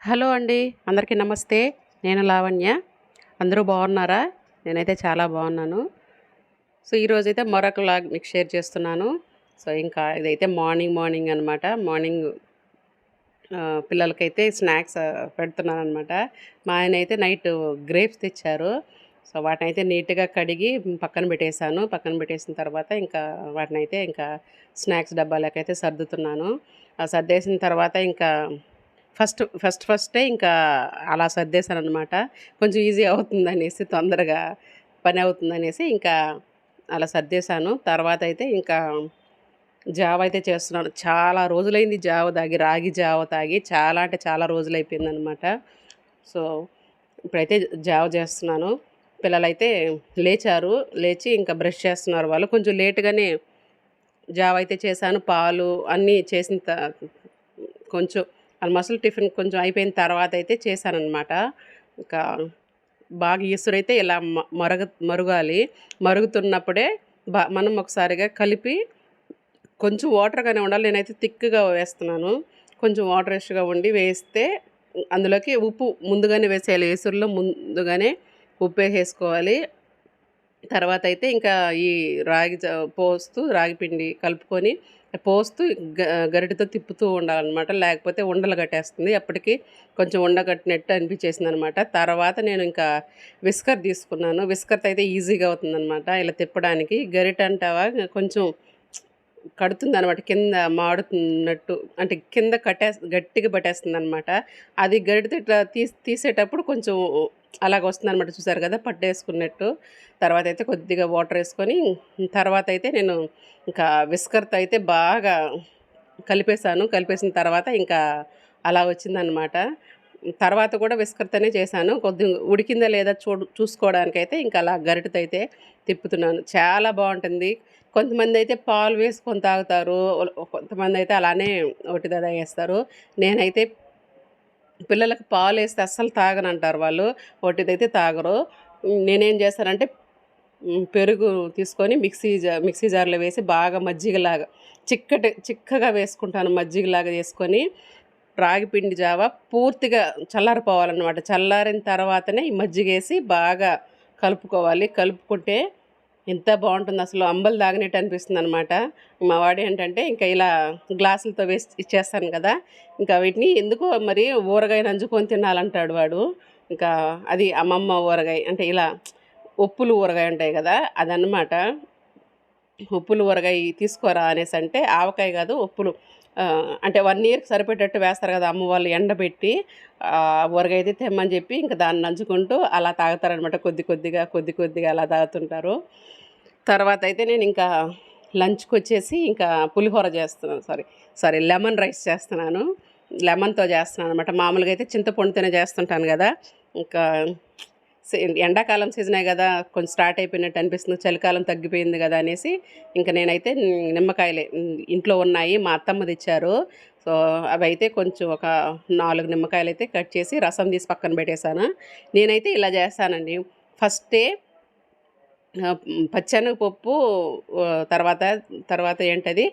Hello అండి. అందరికీ నమస్తే. నేను లావణ్య. అందరూ బాగున్నారా? నేనైతే చాలా బాగున్నాను. సో ఈరోజైతే మరొక లాగ్ మీకు షేర్ చేస్తున్నాను. సో ఇంకా ఇదైతే మార్నింగ్ మార్నింగ్ అనమాట మార్నింగ్ పిల్లలకైతే స్నాక్స్ పెడుతున్నాను అనమాట మా ఆయన అయితే నైట్ గ్రేప్స్ తెచ్చారు. సో వాటిని అయితే నీట్గా కడిగి పక్కన పెట్టేశాను. పక్కన పెట్టేసిన తర్వాత ఇంకా వాటిని అయితే ఇంకా స్నాక్స్ డబ్బాలకైతే సర్దుతున్నాను. ఆ సర్దేసిన తర్వాత ఇంకా ఫస్ట్ ఫస్ట్ ఫస్టే ఇంకా అలా సర్దేశాను అనమాట కొంచెం ఈజీ అవుతుంది అనేసి తొందరగా పని అవుతుంది అనేసి ఇంకా అలా సర్దేశాను. తర్వాత అయితే ఇంకా జావ అయితే చేస్తున్నాను. చాలా రోజులైంది జావ తాగి రాగి జావ తాగి. చాలా అంటే చాలా రోజులు అయిపోయింది అనమాట సో ఇప్పుడైతే జావ చేస్తున్నాను. పిల్లలైతే లేచారు. లేచి ఇంకా బ్రష్ చేస్తున్నారు వాళ్ళు. కొంచెం లేటుగానే జావ అయితే చేశాను. పాలు అన్నీ చేసిన త- కొంచెం ఆల్మోస్ట్ టిఫిన్ కొంచెం అయిపోయిన తర్వాత అయితే చేశానన్నమాట. ఇంకా బాగా ఇసురైతే ఇలా మ- మరగ మరగాలి. మరుగుతున్నప్పుడే బా మనం ఒకసారిగా కలిపి కొంచెం వాటర్గానే ఉండాలి. నేనైతే థిక్గా వేస్తున్నాను. కొంచెం వాటర్ వేస్ట్గా ఉండి వేస్తే అందులోకి ఉప్పు ముందుగానే వేసేయాలి. ఏసురులో ముందుగానే ఉప్పు వేసేసుకోవాలి తర్వాత అయితే ఇంకా ఈ రాగి పోస్తూ రాగి పిండి కలుపుకొని పోస్తూ గ- తిప్పుతూ ఉండాలన్నమాట. లేకపోతే ఉండలు కట్టేస్తుంది. అప్పటికి కొంచెం ఉండగట్టినట్టు అనిపించేసింది అనమాట తర్వాత నేను ఇంకా విస్కర్ తీసుకున్నాను. విస్కర్ అయితే ఈజీగా అవుతుందన్నమాట. ఇలా తిప్పడానికి. గరిట అంటావా? కొంచెం కడుతుంది అనమాట కింద మాడుతున్నట్టు. అంటే కింద కట్టే గట్టిగా పట్టేస్తుంది అనమాట అది గరిటతో ఇట్లా తీసి తీసేటప్పుడు కొంచెం అలాగ వస్తుంది అనమాట చూసారు కదా పట్టేసుకున్నట్టు. తర్వాత అయితే కొద్దిగా వాటర్ వేసుకొని తర్వాత అయితే నేను ఇంకా విస్కర్తో అయితే బాగా కలిపేశాను. కలిపేసిన తర్వాత ఇంకా అలా వచ్చిందనమాట తర్వాత కూడా విస్కర్తోనే చేశాను. కొద్దిగా ఉడికిందా లేదా చూడు చూసుకోవడానికైతే ఇంకా అలా గరిటతో అయితే తిప్పుతున్నాను. చాలా బాగుంటుంది. కొంతమంది అయితే పాలు వేసుకొని తాగుతారు. కొంతమంది అయితే అలానే ఒకటి ఒకటిదా వేస్తారు. నేనైతే పిల్లలకు పాలు వేస్తే అస్సలు తాగనంటారు వాళ్ళు. ఒట్టిదైతే తాగరు. నేనేం చేస్తానంటే పెరుగు తీసుకొని మిక్సీ జా మిక్సీ జార్లో వేసి బాగా మజ్జిగలాగా చిక్కటి చిక్కగా వేసుకుంటాను మజ్జిగలాగా చేసుకొని రాగి పిండి జావ పూర్తిగా చల్లారిపోవాలన్నమాట. చల్లారిన తర్వాతనే ఈ మజ్జిగ వేసి బాగా కలుపుకోవాలి. కలుపుకుంటే ఎంత బాగుంటుంది. అసలు అంబలు తాగినట్టు అనిపిస్తుంది అనమాట మా వాడు ఏంటంటే ఇంకా ఇలా గ్లాసులతో వేసి ఇచ్చేస్తాను కదా. ఇంకా వీటిని ఎందుకో మరి ఊరగాయ నంజుకొని తినాలంటాడు వాడు. ఇంకా అది అమ్మమ్మ ఊరగాయ అంటే ఇలా ఉప్పులు ఊరగాయ ఉంటాయి కదా అదనమాట ఉప్పులు ఊరగాయ తీసుకోరా అనేసి అంటే ఆవకాయ కాదు ఉప్పులు. అంటే వన్ ఇయర్కి సరిపెట్టేట్టు వేస్తారు కదా అమ్మ వాళ్ళు ఎండబెట్టి ఆ, ఊరగాయ అయితే తెమ్మని చెప్పి ఇంకా దాన్ని నంచుకుంటూ అలా తాగుతారనమాట కొద్ది కొద్దిగా కొద్ది కొద్దిగా అలా తాగుతుంటారు. తర్వాత అయితే నేను ఇంకా లంచ్కి వచ్చేసి ఇంకా పులిహోర చేస్తున్నాను. సారీ సారీ లెమన్ రైస్ చేస్తున్నాను. లెమన్తో చేస్తున్నాను అనమాట మామూలుగా అయితే చింతపండుతోనే చేస్తుంటాను కదా. ఇంకా ఎండాకాలం సీజనే కదా కొంచెం స్టార్ట్ అయిపోయినట్టు అనిపిస్తుంది చలికాలం తగ్గిపోయింది కదా అనేసి ఇంకా నేనైతే నిమ్మకాయలే ఇంట్లో ఉన్నాయి మా అత్తమ్మది ఇచ్చారు సో అవి అయితే కొంచెం ఒక నాలుగు నిమ్మకాయలు అయితే కట్ చేసి రసం తీసి పక్కన పెట్టేశాను. నేనైతే ఇలా చేస్తానండి. ఫస్టే పచ్చెనగపప్పు తర్వాత తర్వాత ఏంటది?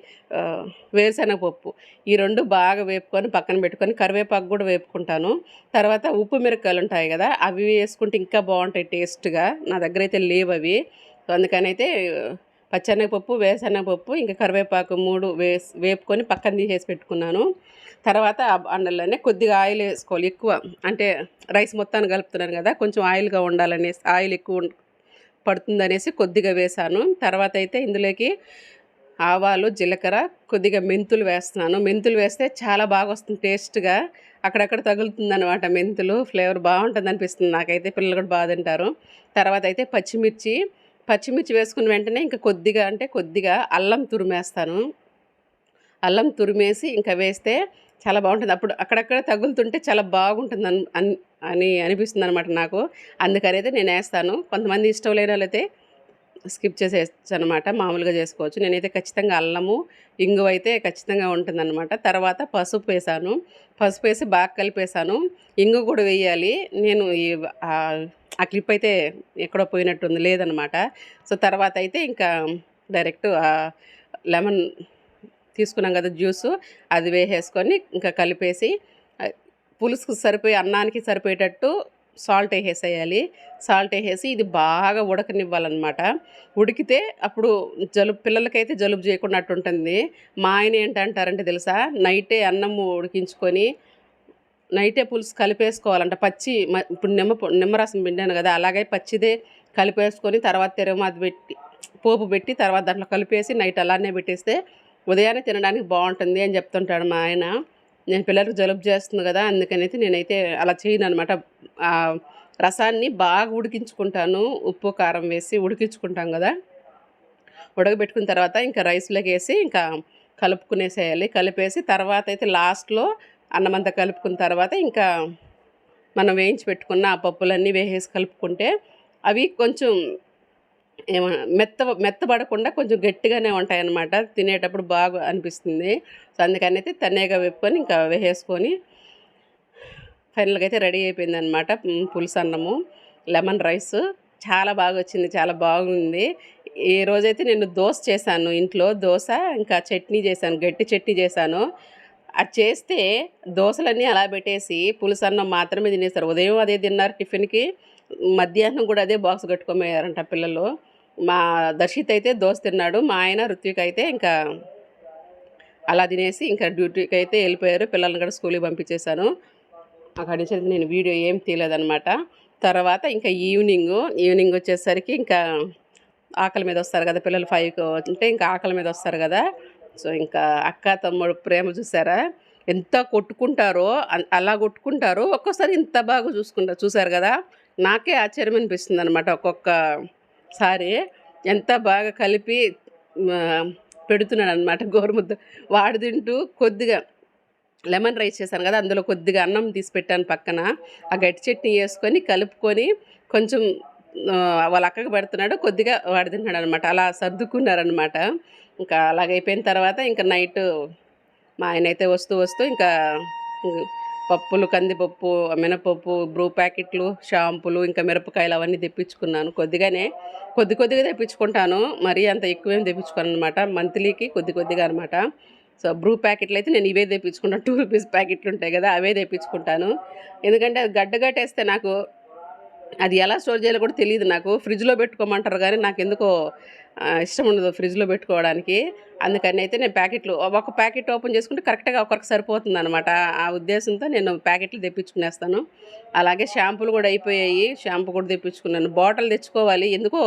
వేరుశనగపప్పు. ఈ రెండు బాగా వేపుకొని పక్కన పెట్టుకొని కరివేపాకు కూడా వేపుకుంటాను. తర్వాత ఉప్పు మిరపకాయలు ఉంటాయి కదా అవి వేసుకుంటే ఇంకా బాగుంటాయి టేస్ట్గా. నా దగ్గర అయితే లేవు అవి. అందుకనైతే అందుకని అయితే పచ్చెనగపప్పు వేరుశనగపప్పు ఇంకా కరివేపాకు మూడు వేసి వేపుకొని పక్కన తీసేసి పెట్టుకున్నాను. తర్వాత ఆ కొద్దిగా ఆయిల్ వేసుకోవాలి ఎక్కువ. అంటే రైస్ మొత్తాన్ని కలుపుతున్నాను కదా కొంచెం ఆయిల్గా ఉండాలనేసి ఆయిల్ ఎక్కువ పడుతుందనేసి కొద్దిగా వేశాను. తర్వాత అయితే ఇందులోకి ఆవాలు జీలకర్ర కొద్దిగా మెంతులు వేస్తున్నాను. మెంతులు వేస్తే చాలా బాగా వస్తుంది టేస్ట్గా. అక్కడక్కడ తగులుతుందనమాట మెంతులు. ఫ్లేవర్ బాగుంటుంది అనిపిస్తుంది నాకైతే. పిల్లలు కూడా బాగా తింటారు. తర్వాత అయితే పచ్చిమిర్చి. పచ్చిమిర్చి వేసుకున్న వెంటనే ఇంకా కొద్దిగా అంటే కొద్దిగా అల్లం తురిమేస్తాను. అల్లం తురిమేసి ఇంకా వేస్తే చాలా బాగుంటుంది. అప్పుడు అక్కడక్కడ తగులుతుంటే చాలా బాగుంటుంది అని అని అనిపిస్తుంది అనమాట నాకు. అందుకని అయితే నేను వేస్తాను. కొంతమంది ఇష్టం లేని వాళ్ళైతే స్కిప్ చేసేయచ్చు అనమాట మామూలుగా చేసుకోవచ్చు. నేనైతే ఖచ్చితంగా అల్లము ఇంగువ అయితే ఖచ్చితంగా ఉంటుందన్నమాట. తర్వాత పసుపు వేసాను. పసుపు వేసి బాగా కలిపేసాను. ఇంగు కూడా వేయాలి. నేను ఈ ఆ ఆ క్లిప్ అయితే ఎక్కడో పోయినట్టుంది. లేదనమాట సో తర్వాత అయితే ఇంకా డైరెక్ట్ లెమన్ తీసుకున్నాం కదా జ్యూసు అది వేసేసుకొని ఇంకా కలిపేసి పులుసుకు సరిపోయి అన్నానికి సరిపోయేటట్టు సాల్ట్ వేసేయాలి. సాల్ట్ వేసేసి ఇది బాగా ఉడకనివ్వాలన్నమాట. ఉడికితే అప్పుడు జలుబు పిల్లలకైతే జలుబు చేయకుండా ఉంటుంది. మా ఆయన ఏంటంటారంటే తెలుసా నైటే అన్నం ఉడికించుకొని నైటే పులుసు కలిపేసుకోవాలంట. పచ్చి ఇప్పుడు నిమ్మ నిమ్మరసం పిండాను కదా అలాగే పచ్చిదే కలిపేసుకొని తర్వాత తెరమాది పెట్టి పోపు పెట్టి తర్వాత దాంట్లో కలిపేసి నైట్ అలానే పెట్టేస్తే ఉదయాన్నే తినడానికి బాగుంటుంది అని చెప్తుంటాడు మా ఆయన. నేను పిల్లలకు జలుబు చేస్తుంది కదా అందుకనైతే నేనైతే అలా చేయను అనమాట రసాన్ని బాగా ఉడికించుకుంటాను. ఉప్పు కారం వేసి ఉడికించుకుంటాం కదా. ఉడకబెట్టుకున్న తర్వాత ఇంకా రైస్లోకి వేసి ఇంకా కలుపుకునేసేయాలి. కలిపేసి తర్వాత అయితే లాస్ట్లో అన్నమంతా కలుపుకున్న తర్వాత ఇంకా మనం వేయించి పెట్టుకున్న ఆ పప్పులన్నీ వేసేసి కలుపుకుంటే అవి కొంచెం ఏమ మెత్త మెత్తబడకుండా కొంచెం గట్టిగానే ఉంటాయి అన్నమాట తినేటప్పుడు బాగా అనిపిస్తుంది. సో అందుకని అయితే తన్నేగా వెప్పుకొని ఇంకా వేసేసుకొని ఫైనల్గా అయితే రెడీ అయిపోయింది అనమాట పులుసు అన్నము లెమన్ రైస్. చాలా బాగా వచ్చింది చాలా బాగుంది. ఈ రోజైతే నేను దోశ చేశాను ఇంట్లో. దోశ ఇంకా చట్నీ చేశాను గట్టి చట్నీ చేశాను. అది చేస్తే దోశలన్నీ అలా పెట్టేసి పులుసన్నం మాత్రమే తినేస్తారు. ఉదయం అదే తిన్నారు టిఫిన్కి మధ్యాహ్నం కూడా అదే బాక్స్ కట్టుకోమయ్యారంట పిల్లలు. మా దర్శిత్ అయితే దోశ తిన్నాడు మా ఆయన ఋత్విక్ అయితే ఇంకా అలా తినేసి ఇంకా డ్యూటీకి అయితే వెళ్ళిపోయారు. పిల్లల్ని కూడా స్కూల్కి పంపించేశాను. అక్కడి నుంచి నేను వీడియో ఏం తీయలేదనమాట తర్వాత ఇంకా ఈవినింగ్ ఈవినింగ్ వచ్చేసరికి ఇంకా ఆకలి మీద వస్తారు కదా పిల్లలు ఫైవ్కి అంటే ఇంకా ఆకలి మీద వస్తారు కదా. సో ఇంకా అక్క తమ్ముడు ప్రేమ చూసారా? ఎంత కొట్టుకుంటారో అలా కొట్టుకుంటారో. ఒక్కోసారి ఇంత బాగా చూసుకుంటారు చూసారు కదా? నాకే ఆశ్చర్యం అనిపిస్తుంది అనమాట ఒక్కొక్క సారే ఎంత బాగా కలిపి పెడుతున్నాడు అనమాట గోరుముద్ద. వాడు తింటూ కొద్దిగా లెమన్ రైస్ చేశాను కదా అందులో కొద్దిగా అన్నం తీసి పెట్టాను పక్కన. ఆ గట్టి చట్నీ వేసుకొని కలుపుకొని కొంచెం వాళ్ళ అక్కకు పెడుతున్నాడు కొద్దిగా వాడు తిన్నాడు అనమాట అలా సర్దుకున్నారనమాట ఇంకా అలాగైపోయిన తర్వాత ఇంకా నైట్ మా ఆయన అయితే వస్తూ వస్తూ ఇంకా పప్పులు కందిపప్పు మినపప్పు బ్రూ ప్యాకెట్లు షాంపులు ఇంకా మిరపకాయలు అవన్నీ తెప్పించుకున్నాను. కొద్దిగానే కొద్ది కొద్దిగా తెప్పించుకుంటాను. మరీ అంత ఎక్కువేం తెప్పించుకోను అనమాట మంత్లీకి కొద్ది కొద్దిగా అనమాట. సో బ్రూ ప్యాకెట్లు అయితే నేను ఇవే తెప్పించుకుంటాను టూ రూపీస్ ప్యాకెట్లు ఉంటాయి కదా అవే తెప్పించుకుంటాను. ఎందుకంటే అది గడ్డ కట్టేస్తే నాకు అది ఎలా స్టోర్ చేయాలో కూడా తెలియదు నాకు. ఫ్రిడ్జ్లో పెట్టుకోమంటారు కానీ నాకు ఎందుకో ఇష్టం ఉండదు ఫ్రిడ్జ్లో పెట్టుకోవడానికి. అందుకని అయితే నేను ప్యాకెట్లు ఒక ప్యాకెట్ ఓపెన్ చేసుకుంటే కరెక్ట్గా ఒకరికి సరిపోతుంది అనమాట ఆ ఉద్దేశంతో నేను ప్యాకెట్లు తెప్పించుకునేస్తాను. అలాగే షాంపూలు కూడా అయిపోయాయి. షాంపూ కూడా తెప్పించుకున్నాను. బాటిల్ తెచ్చుకోవాలి. ఎందుకో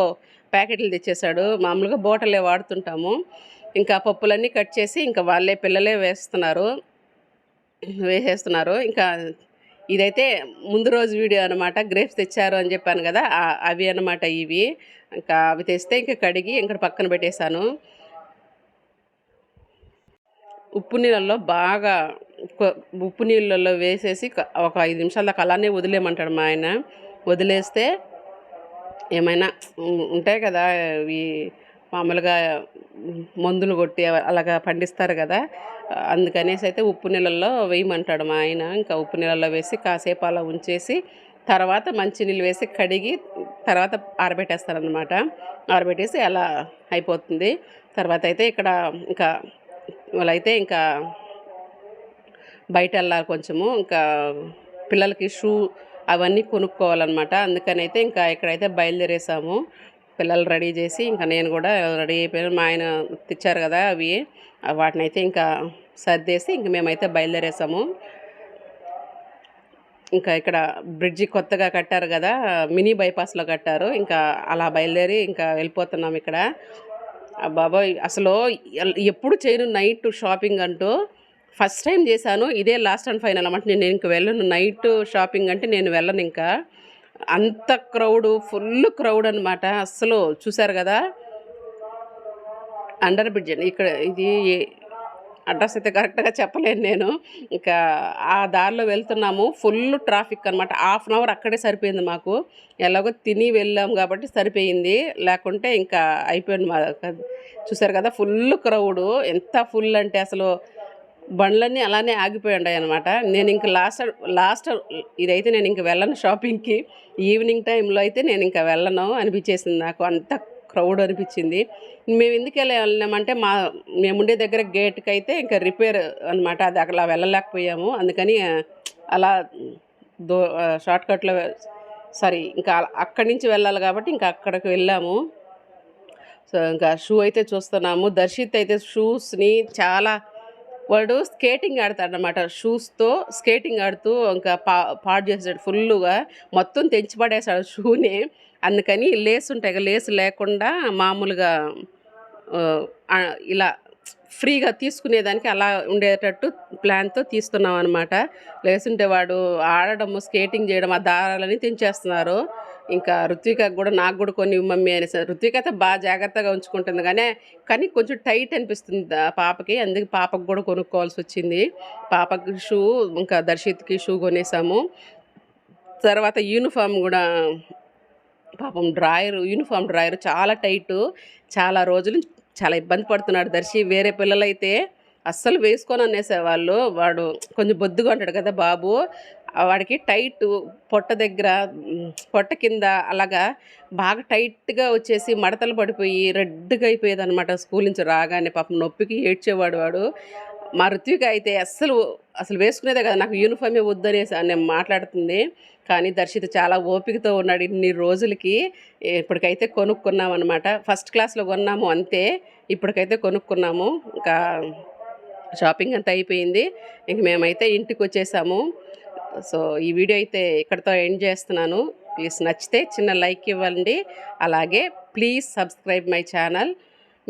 ప్యాకెట్లు తెచ్చేశాడు. మామూలుగా బాటిలే వాడుతుంటాము. ఇంకా పప్పులన్నీ కట్ చేసి ఇంకా వాళ్ళే పిల్లలే వేస్తున్నారు. వేసేస్తున్నారు. ఇంకా ఇదైతే ముందు రోజు వీడియో అనమాట గ్రేప్స్ తెచ్చారు అని చెప్పాను కదా అవి అనమాట ఇవి. ఇంకా అవి తెస్తే ఇంకా కడిగి ఇంకా పక్కన పెట్టేశాను. ఉప్పు నీళ్ళల్లో బాగా ఉప్పు నీళ్ళల్లో వేసేసి ఒక ఐదు నిమిషాల దాకా అలానే వదిలేయమంటాడు మా ఆయన. వదిలేస్తే ఏమైనా ఉంటాయి కదా ఇవి మామూలుగా మందులు కొట్టి అలాగా పండిస్తారు కదా. అందుకనేసి అయితే ఉప్పు నీళ్ళల్లో వేయమంటాడు మా ఆయన. ఇంకా ఉప్పు నీళ్ళల్లో వేసి కాసేపు అలా ఉంచేసి తర్వాత మంచినీళ్ళు వేసి కడిగి తర్వాత ఆరబెట్టేస్తారనమాట ఆరబెట్టేసి అలా అయిపోతుంది. తర్వాత అయితే ఇక్కడ ఇంకా వాళ్ళైతే ఇంకా బయట వెళ్ళాలి కొంచెము ఇంకా పిల్లలకి షూ అవన్నీ కొనుక్కోవాలన్నమాట. అందుకని అయితే ఇంకా ఇక్కడైతే బయలుదేరేసాము. పిల్లలు రెడీ చేసి ఇంకా నేను కూడా రెడీ అయిపోయాను. మా ఆయన తెచ్చారు కదా అవి. వాటిని అయితే ఇంకా సర్దేసి ఇంక మేమైతే బయలుదేరేసాము. ఇంకా ఇక్కడ బ్రిడ్జి కొత్తగా కట్టారు కదా మినీ బైపాస్లో కట్టారు. ఇంకా అలా బయలుదేరి ఇంకా వెళ్ళిపోతున్నాం ఇక్కడ. ఆ బాబాయ్ అసలు ఎప్పుడు చేయను నైట్ షాపింగ్ అంటూ ఫస్ట్ టైం చేశాను. ఇదే లాస్ట్ అండ్ ఫైనల్ అన్నమాట. నేను ఇంక వెళ్ళను నైట్ షాపింగ్ అంటే నేను వెళ్ళను ఇంకా. అంత క్రౌడ్ ఫుల్ క్రౌడ్ అనమాట అస్సలు చూసారు కదా? అండర్ బ్రిడ్జ్ అండి ఇక్కడ ఇది అడ్రస్ అయితే కరెక్ట్గా చెప్పలేను నేను. ఇంకా ఆ దారిలో వెళ్తున్నాము. ఫుల్ ట్రాఫిక్ అనమాట హాఫ్ అన్ అవర్ అక్కడే సరిపోయింది మాకు. ఎలాగో తిని వెళ్ళాము కాబట్టి సరిపోయింది. లేకుంటే ఇంకా అయిపోయింది మా చూసారు కదా? ఫుల్ క్రౌడు ఎంత ఫుల్ అంటే అసలు బండ్లన్నీ అలానే ఆగిపోయి ఉన్నాయి అనమాట నేను ఇంక లాస్ట్ లాస్ట్ ఇదైతే నేను ఇంక వెళ్ళను షాపింగ్కి. ఈవినింగ్ టైంలో అయితే నేను ఇంకా వెళ్ళను అనిపించేసింది నాకు. అంత క్రౌడ్ అనిపించింది. మేము ఎందుకు వెళ్ళి మా మేము ఉండే దగ్గర గేట్కి అయితే ఇంకా రిపేర్ అనమాట అది అక్కడ వెళ్ళలేకపోయాము. అందుకని అలా దో షార్ట్కట్లో సారీ ఇంకా అక్కడి నుంచి వెళ్ళాలి కాబట్టి ఇంకా అక్కడికి వెళ్ళాము. సో ఇంకా షూ అయితే చూస్తున్నాము. దర్శిత్ అయితే షూస్ని చాలా వాడు స్కేటింగ్ ఆడతాడు అనమాట షూస్తో స్కేటింగ్ ఆడుతూ ఇంకా పా పాడు చేసాడు ఫుల్గా మొత్తం తెంచి పడేసాడు షూని. అందుకని లేస్ ఉంటాయి కదా లేస్ లేకుండా మామూలుగా ఇలా ఫ్రీగా తీసుకునేదానికి అలా ఉండేటట్టు ప్లాన్తో తీస్తున్నాం అనమాట లేకుంటే వాడు ఆడడము స్కేటింగ్ చేయడం ఆ దారాలని తెంచేస్తున్నారు. ఇంకా ఋత్విక కూడా నాకు కూడా కొన్ని మమ్మీ అనేసి ఋత్విక అయితే బాగా జాగ్రత్తగా ఉంచుకుంటుంది కానీ కానీ కొంచెం టైట్ అనిపిస్తుంది ఆ పాపకి. అందుకే పాపకు కూడా కొనుక్కోవాల్సి వచ్చింది. పాపకి షూ ఇంకా దర్శిత్కి షూ కొనేసాము. తర్వాత యూనిఫామ్ కూడా పాపం డ్రాయర్ యూనిఫామ్ డ్రాయర్ చాలా టైట్. చాలా రోజులు చాలా ఇబ్బంది పడుతున్నాడు దర్శి. వేరే పిల్లలైతే అస్సలు వేసుకొని అనేసేవాళ్ళు వాడు కొంచెం బొద్దుగా ఉంటాడు కదా బాబు. వాడికి టైట్ పొట్ట దగ్గర పొట్ట కింద అలాగా బాగా టైట్గా వచ్చేసి మడతలు పడిపోయి రెడ్గా అయిపోయేది అనమాట స్కూల్ నుంచి రాగానే పాపం నొప్పికి ఏడ్చేవాడు వాడు. మా ఋత్విక అయితే అస్సలు అసలు వేసుకునేదే కదా నాకు యూనిఫామే వద్దనేసి అని మాట్లాడుతుంది. కానీ దర్శిత చాలా ఓపికతో ఉన్నాడు ఇన్ని రోజులకి. ఇప్పటికైతే కొనుక్కున్నాం అనమాట ఫస్ట్ క్లాస్లో కొన్నాము అంతే ఇప్పటికైతే కొనుక్కున్నాము. ఇంకా షాపింగ్ అంతా అయిపోయింది. ఇంక మేమైతే ఇంటికి వచ్చేసాము సో ఈ వీడియో అయితే ఇక్కడితో ఎండ్ చేస్తున్నాను. ప్లీజ్ నచ్చితే చిన్న లైక్ ఇవ్వండి. అలాగే ప్లీజ్ సబ్స్క్రైబ్ మై ఛానల్.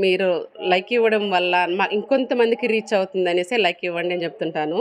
మీరు లైక్ ఇవ్వడం వల్ల మా ఇంకొంతమందికి రీచ్ అవుతుంది అనేసి లైక్ ఇవ్వండి అని చెప్తుంటాను.